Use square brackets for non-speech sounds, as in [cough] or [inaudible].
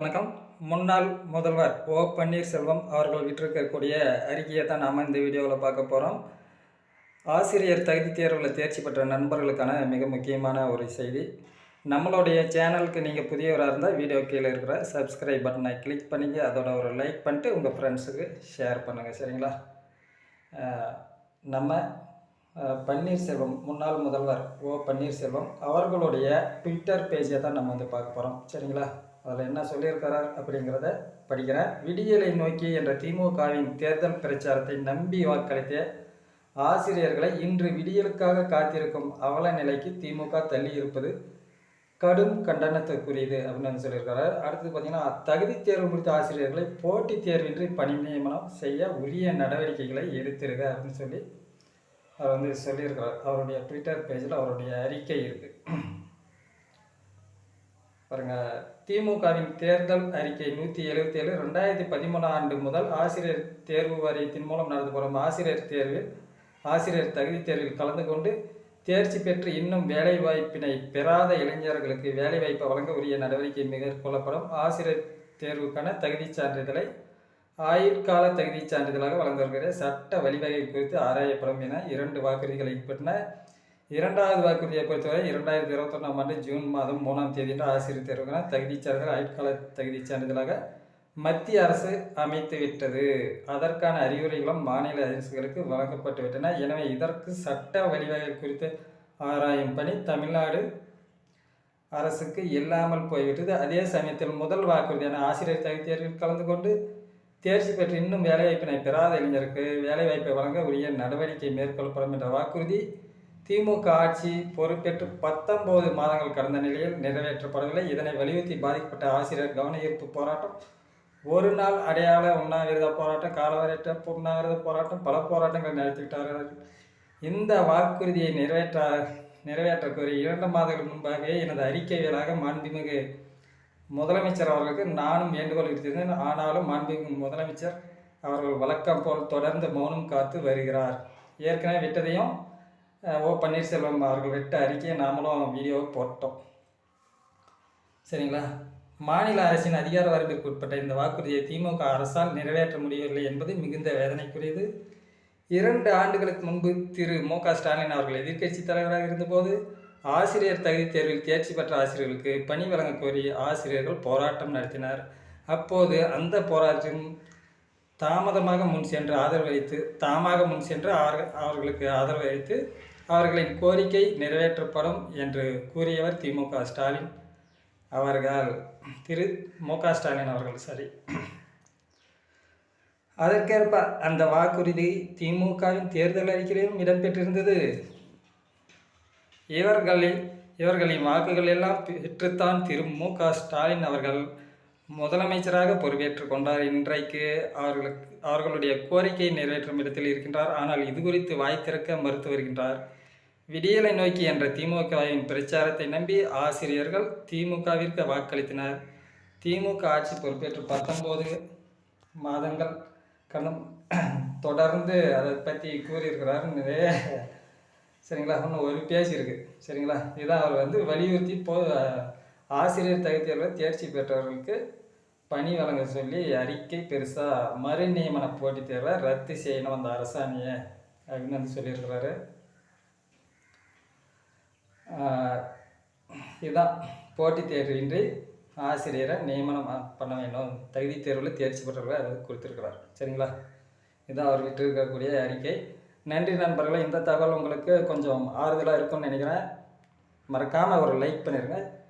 வணக்கம். முன்னாள் முதல்வர் ஓ. பன்னீர்செல்வம் அவர்கள் விட்டிருக்கக்கூடிய அறிக்கையை தான் நாம் இந்த வீடியோவில் பார்க்க போகிறோம் ஆசிரியர் தகுதி தேர்வில் தேர்ச்சி பெற்ற நண்பர்களுக்கான மிக முக்கியமான ஒரு செய்தி. நம்மளுடைய சேனலுக்கு நீங்கள் புதியவராக இருந்தால் வீடியோ கீழே இருக்கிற சப்ஸ்கிரைப் பட்டனை கிளிக் பண்ணிங்க. அதோட ஒரு லைக் பண்ணிட்டு உங்கள் ஃப்ரெண்ட்ஸுக்கு ஷேர் பண்ணுங்கள் சரிங்களா? நம்ம பன்னீர்செல்வம் முன்னாள் முதல்வர் ஓ. பன்னீர்செல்வம் அவர்களுடைய ட்விட்டர் பேஜை தான் நம்ம வந்து பார்க்க போகிறோம் சரிங்களா? அதில் என்ன சொல்லியிருக்கிறார் அப்படிங்கிறத படிக்கிறேன். விடியலை நோக்கி என்ற திமுகவின் தேர்தல் பிரச்சாரத்தை நம்பி வாக்களித்த ஆசிரியர்களை இன்று விடியலுக்காக காத்திருக்கும் அவல நிலைக்கு திமுக தள்ளி இருப்பது கடும் கண்டனத்துக்குரியது அப்படின்னு சொல்லியிருக்கிறார் சொல்லியிருக்காரு. அடுத்தது பார்த்தீங்கன்னா தகுதி தேர்வு குறித்த ஆசிரியர்களை போட்டித் தேர்வின்றி பணி நியமனம் செய்ய உரிய நடவடிக்கைகளை எடுத்திருக்க அப்படின்னு சொல்லி அவர் வந்து சொல்லியிருக்கிறார். அவருடைய ட்விட்டர் பேஜில் அவருடைய அறிக்கை இருக்குது பாருங்க திமுகவின் தேர்தல் அறிக்கை நூற்றி எழுபத்தி ஏழு ரெண்டாயிரத்தி பதிமூணாம் ஆண்டு முதல் ஆசிரியர் தேர்வு வாரியத்தின் மூலம் நடந்து ஆசிரியர் தேர்வில் ஆசிரியர் தகுதி தேர்வில் கலந்து கொண்டு தேர்ச்சி பெற்று இன்னும் வேலைவாய்ப்பினை பெறாத இளைஞர்களுக்கு வேலைவாய்ப்பை வழங்க உரிய நடவடிக்கை மேற்கொள்ளப்படும். ஆசிரியர் தேர்வுக்கான தகுதிச் சான்றிதழை ஆயுட்கால தகுதிச் சான்றிதழாக வழங்க வருகிற சட்ட வழிவகை குறித்து ஆராயப்படும் என இரண்டு வாக்குறுதிகளை பெற்ற இரண்டாவது வாக்குறுதியை பொறுத்தவரை இரண்டாயிரத்தி இருபத்தொன்னாம் ஆண்டு ஜூன் மாதம் மூணாம் தேதியன்று ஆசிரியர் தேர்வுக்கான தகுதிச்சான்றிதழ் ஆயுட்கால தகுதி சான்றிதழாக மத்திய அரசு அமைத்து விட்டது அதற்கான அறிவுரைகளும் மாநில அரசுகளுக்கு வழங்கப்பட்டு விட்டன எனவே இதற்கு சட்ட வழிவகை குறித்து ஆராயும் பணி தமிழ்நாடு அரசுக்கு இல்லாமல் போய்விட்டது. அதே சமயத்தில் முதல் வாக்குறுதியான ஆசிரியர் தகுதி தேர்வில் கலந்து கொண்டு தேர்ச்சி பெற்று இன்னும் வேலைவாய்ப்பினை பெறாத இளைஞருக்கு வேலைவாய்ப்பை வழங்க உரிய நடவடிக்கை மேற்கொள்ளப்படும் என்ற வாக்குறுதி திமுக ஆட்சி பொறுப்பேற்று பத்தொன்பது மாதங்கள் கடந்த நிலையில் நிறைவேற்றப்படவில்லை. இதனை வலியுறுத்தி பாதிக்கப்பட்ட ஆசிரியர் கவன ஈர்ப்பு போராட்டம் ஒரு நாள் அடையாள உண்ணாவிரத போராட்டம் காலவரையற்ற உண்ணாவிரத போராட்டம் பல போராட்டங்கள் நடத்திவிட்டார்கள் இந்த வாக்குறுதியை நிறைவேற்ற நிறைவேற்ற கோரி இரண்டு மாதங்கள் முன்பாகவே எனது அறிக்கைகளாக மாண்புமிகு முதலமைச்சர் அவர்களுக்கு நானும் வேண்டுகோள் விடுத்திருந்தேன். ஆனாலும் மாண்புமிகு முதலமைச்சர் அவர்கள் வழக்கம் போல் தொடர்ந்து மௌனம் காத்து வருகிறார். ஏற்கனவே விட்டதையும் ஓ பன்னீர்செல்வம் அவர்கள் விட்ட அறிக்கையை நாமளும் வீடியோ போட்டோம். சரிங்களா? மாநில அரசின் அதிகார வரம்பிற்கு உட்பட்ட இந்த வாக்குறுதியை திமுக அரசால் நிறைவேற்ற முடியவில்லை என்பது மிகுந்த வேதனைக்குரியது. இரண்டு ஆண்டுகளுக்கு முன்பு திரு. மு. க. ஸ்டாலின் அவர்கள் எதிர்க்கட்சி தலைவராக இருந்தபோது ஆசிரியர் தகுதி தேர்வில் தேர்ச்சி பெற்ற ஆசிரியர்களுக்கு பணி வழங்க கோரி ஆசிரியர்கள் போராட்டம் நடத்தினர். அப்போது அந்த போராட்டம் தாமதமாக முன் சென்று ஆதரவு அளித்து தாமாக முன் சென்று அவர்களுக்கு ஆதரவு அளித்து அவர்களின் கோரிக்கை நிறைவேற்றப்படும் என்று கூறியவர் திமுக ஸ்டாலின் அவர்கள். திரு. மு. க. ஸ்டாலின் அவர்கள் சரி அதற்கேற்ப அந்த வாக்குறுதி திமுகவின் தேர்தல் அறிக்கையிலும் இடம்பெற்றிருந்தது. இவர்களில் இவர்களின் வாக்குகள் எல்லாம் பெற்றுத்தான் திரு. மு. க. ஸ்டாலின் அவர்கள் முதலமைச்சராக பொறுப்பேற்றுக் கொண்டார். இன்றைக்கு அவர்களுக்கு அவர்களுடைய கோரிக்கையை நிறைவேற்றும் இடத்தில் இருக்கின்றார். ஆனால் இது குறித்து வாய் திறக்க மறுத்து வருகின்றார். விடியலை நோக்கி என்ற திமுகவின் பிரச்சாரத்தை நம்பி ஆசிரியர்கள் திமுகவிற்கு வாக்களித்தனர். திமுக ஆட்சி பொறுப்பேற்று பத்தொம்போது மாதங்கள் கடந்த [clears throat] தொடர்ந்து அதை பற்றி கூறியிருக்கிறார். நிறைய சரிங்களா? இன்னும் ஒரு பேஜ் இருக்குது சரிங்களா? இதான் அவர் வந்து வலியுறுத்தி போ ஆசிரியர் தகுதியில் தேர்ச்சி பெற்றவர்களுக்கு பணி வழங்க சொல்லி அறிக்கை பெருசாக மறு நியமன போட்டித் தேர்வை ரத்து செய்யணும் அந்த அரசாணையை அப்படின்னு வந்து சொல்லியிருக்கிறாரு. இதுதான் போட்டித் தேர்வின்றி ஆசிரியரை நியமனம் பண்ண வேண்டும். தகுதி தேர்வில் தேர்ச்சி பெற்றவர்களை அதை கொடுத்துருக்கிறார். சரிங்களா? இதுதான் அவர் விட்டிருக்கக்கூடிய அறிக்கை. நன்றி நண்பர்களே இந்த தகவல் உங்களுக்கு கொஞ்சம் ஆறுதலாக இருக்கும்னு நினைக்கிறேன். மறக்காமல் ஒரு லைக் பண்ணிடுங்க